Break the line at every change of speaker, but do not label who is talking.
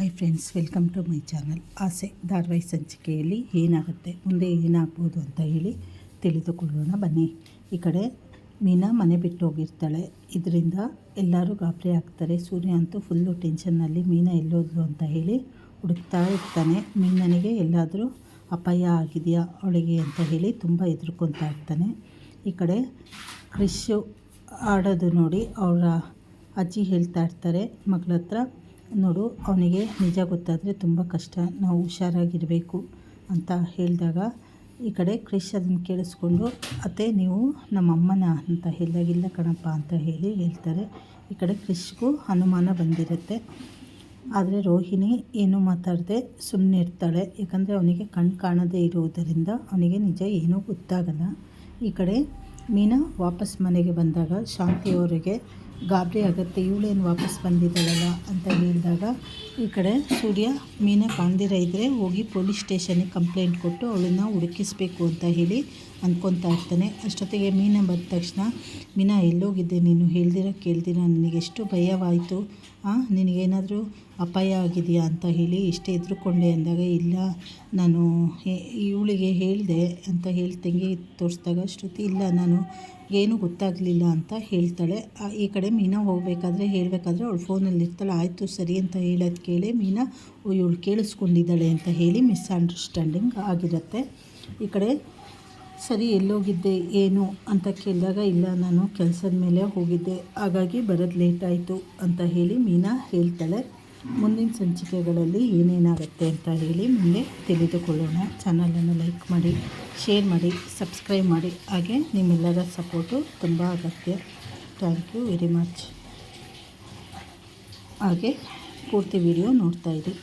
Hi friends welcome to my channel Aase, ಧಾರವಾಹಿ ಸಂಚಿಕೆಯಲ್ಲಿ ಏನಾಗುತ್ತೆ? ಮುಂದೆ ಏನಾಗ್ಬೋದು ಅಂತ ಹೇಳಿ ತಿಳಿದುಕೊಳ್ಳೋಣ, ಬನ್ನಿ. ಈ ಕಡೆ ಮೀನಾ ಮನೆ ಬಿಟ್ಟು ಹೋಗಿರ್ತಾಳೆ. ಇದರಿಂದ ಎಲ್ಲರೂ ಗಾಬರಿ ಆಗ್ತಾರೆ. ಸೂರ್ಯ ಅಂತೂ ಫುಲ್ಲು ಟೆನ್ಷನ್ನಲ್ಲಿ ಮೀನಾ ಎಲ್ಲೋದ್ಲು ಅಂತ ಹೇಳಿ ಹುಡುಕ್ತಾ ಇರ್ತಾನೆ. ಮೀನನಿಗೆ ಎಲ್ಲಾದರೂ ಅಪಾಯ ಆಗಿದೆಯಾ ಅವಳಿಗೆ ಅಂತ ಹೇಳಿ ತುಂಬ ಹೆದರ್ಕೊತಾ ಇರ್ತಾನೆ. ಈ ಕಡೆ ಕ್ರಿಶು ಆಡೋದು ನೋಡಿ ಅವರ ಅಜ್ಜಿ ಹೇಳ್ತಾ ಇರ್ತಾರೆ ಮಗಳ ಹತ್ರ ನೋಡು, ಅವನಿಗೆ ನಿಜ ಗೊತ್ತಾದರೆ ತುಂಬ ಕಷ್ಟ, ನಾವು ಹುಷಾರಾಗಿರಬೇಕು ಅಂತ ಹೇಳಿದಾಗ ಈ ಕಡೆ ಕ್ರಿಶ್ ಅದನ್ನು ಕೇಳಿಸ್ಕೊಂಡು, ಅತ್ತೆ, ನೀವು ನಮ್ಮ ಅಮ್ಮನ ಅಂತ ಹೇಳಿದಾಗ, ಇಲ್ಲ ಕಣಪ್ಪ ಅಂತ ಹೇಳಿ ಹೇಳ್ತಾರೆ. ಈ ಕಡೆ ಕ್ರಿಶ್ಗೂ ಅನುಮಾನ ಬಂದಿರುತ್ತೆ. ಆದರೆ ರೋಹಿಣಿ ಏನೂ ಮಾತಾಡದೆ ಸುಮ್ಮನೆ ಇರ್ತಾಳೆ. ಯಾಕಂದರೆ ಅವನಿಗೆ ಕಣ್ಣು ಕಾಣದೇ ಇರುವುದರಿಂದ ಅವನಿಗೆ ನಿಜ ಏನೂ ಗೊತ್ತಾಗಲ್ಲ. ಈ ಕಡೆ ಮೀನಾ ವಾಪಸ್ ಮನೆಗೆ ಬಂದಾಗ ಶಾಂತಿಯವರಿಗೆ ಗಾಬರಿ ಆಗುತ್ತೆ ಇವಳೇನು ವಾಪಸ್ ಬಂದಿದ್ದಾಳಲ್ಲ ಅಂತ ಹೇಳಿದಾಗ ಈ ಕಡೆ ಸೂರ್ಯ ಮೀನ ಕಾಣ್ದಿರ ಇದ್ದರೆ ಹೋಗಿ ಪೊಲೀಸ್ ಸ್ಟೇಷನಿಗೆ ಕಂಪ್ಲೇಂಟ್ ಕೊಟ್ಟು ಅವಳನ್ನು ಹುಡುಕಿಸ್ಬೇಕು ಅಂತ ಹೇಳಿ ಅಂದ್ಕೊತಾ ಇರ್ತಾನೆ. ಅಷ್ಟೊತ್ತಿಗೆ ಮೀನ ಬಂದ ತಕ್ಷಣ, ಮೀನ, ಎಲ್ಲೋಗಿದ್ದೆ ನೀನು? ಹೇಳ್ದಿರ, ಕೇಳ್ದಿರ? ನನಗೆಷ್ಟು ಭಯವಾಯಿತು? ನಿನಗೇನಾದರೂ ಅಪಾಯ ಆಗಿದೆಯಾ? ಅಂತ ಹೇಳಿ ಇಷ್ಟೇ ಎದುರುಕೊಂಡೆ ಅಂದಾಗ, ಇಲ್ಲ, ನಾನು ಇವಳಿಗೆ ಹೇಳಿದೆ ಅಂತ ಹೇಳಿ ತಂಗಿ ತೋರಿಸಿದಾಗ, ಶ್ರುತಿ, ಇಲ್ಲ, ನಾನು ಏನೂ ಗೊತ್ತಾಗಲಿಲ್ಲ ಅಂತ ಹೇಳ್ತಾಳೆ. ಈ ಕಡೆ ಮೀನಾ ಹೋಗಬೇಕಾದ್ರೆ ಹೇಳಬೇಕಾದ್ರೆ ಅವಳು ಫೋನಲ್ಲಿ ಇರ್ತಾಳೆ. ಆಯಿತು ಸರಿ ಅಂತ ಹೇಳೋದು ಕೇಳಿ ಮೀನಾ ಇವಳು ಕೇಳಿಸ್ಕೊಂಡಿದ್ದಾಳೆ ಅಂತ ಹೇಳಿ ಮಿಸ್ಅಂಡರ್ಸ್ಟ್ಯಾಂಡಿಂಗ್ ಆಗಿರುತ್ತೆ. ಈ ಕಡೆ, ಸರಿ, ಎಲ್ಲೋಗಿದ್ದೆ, ಏನು? ಅಂತ ಕೇಳಿದಾಗ, ಇಲ್ಲ, ನಾನು ಕೆಲಸದ ಮೇಲೆ ಹೋಗಿದ್ದೆ, ಹಾಗಾಗಿ ಬರೋದು ಲೇಟ್ ಆಯಿತು ಅಂತ ಹೇಳಿ ಮೀನಾ ಹೇಳ್ತಾಳೆ. ಮುಂದಿನ ಸಂಚಿಕೆಗಳಲ್ಲಿ ಏನೇನಾಗುತ್ತೆ ಅಂತ ಹೇಳಿ ಮುಂದೆ ತಿಳಿದುಕೊಳ್ಳೋಣ. ಚಾನಲನ್ನು ಲೈಕ್ ಮಾಡಿ, ಶೇರ್ ಮಾಡಿ, ಸಬ್ಸ್ಕ್ರೈಬ್ ಮಾಡಿ. ಹಾಗೆ ನಿಮ್ಮೆಲ್ಲರ ಸಪೋರ್ಟು ತುಂಬ ಅಗತ್ಯ. Thank you very much. ಹಾಗೆ ಪೂರ್ತಿ ವಿಡಿಯೋ ನೋಡ್ತಾಯಿರಿ